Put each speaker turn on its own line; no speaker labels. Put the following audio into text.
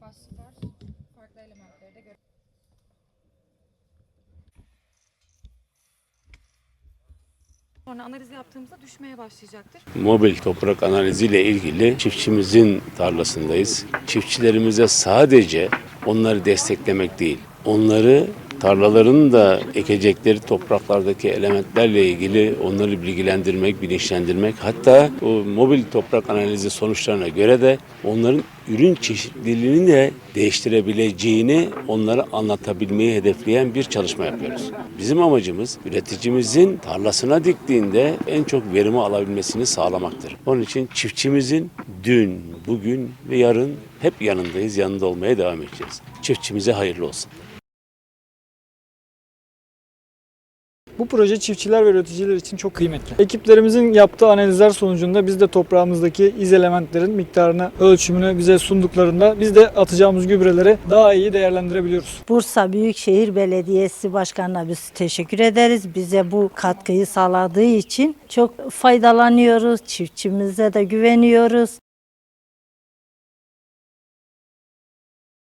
başlıklar farklı elementleri de gö-
Sonra analiz yaptığımızda düşmeye başlayacaktır.
Mobil toprak analiziyle ilgili çiftçimizin tarlasındayız. Çiftçilerimize sadece onları desteklemek değil, onları tarlalarını da ekecekleri topraklardaki elementlerle ilgili onları bilgilendirmek, bilinçlendirmek hatta o mobil toprak analizi sonuçlarına göre de onların ürün çeşitliliğini de değiştirebileceğini onlara anlatabilmeyi hedefleyen bir çalışma yapıyoruz. Bizim amacımız üreticimizin tarlasına diktiğinde en çok verimi alabilmesini sağlamaktır. Onun için çiftçimizin dün, bugün ve yarın hep yanındayız, yanında olmaya devam edeceğiz. Çiftçimize hayırlı olsun.
Bu proje çiftçiler ve üreticiler için çok kıymetli. Ekiplerimizin yaptığı analizler sonucunda biz de toprağımızdaki iz elementlerin miktarını, ölçümünü bize sunduklarında biz de atacağımız gübreleri daha iyi değerlendirebiliyoruz.
Bursa Büyükşehir Belediyesi Başkanı'na biz teşekkür ederiz. Bize bu katkıyı sağladığı için çok faydalanıyoruz. Çiftçimize de güveniyoruz.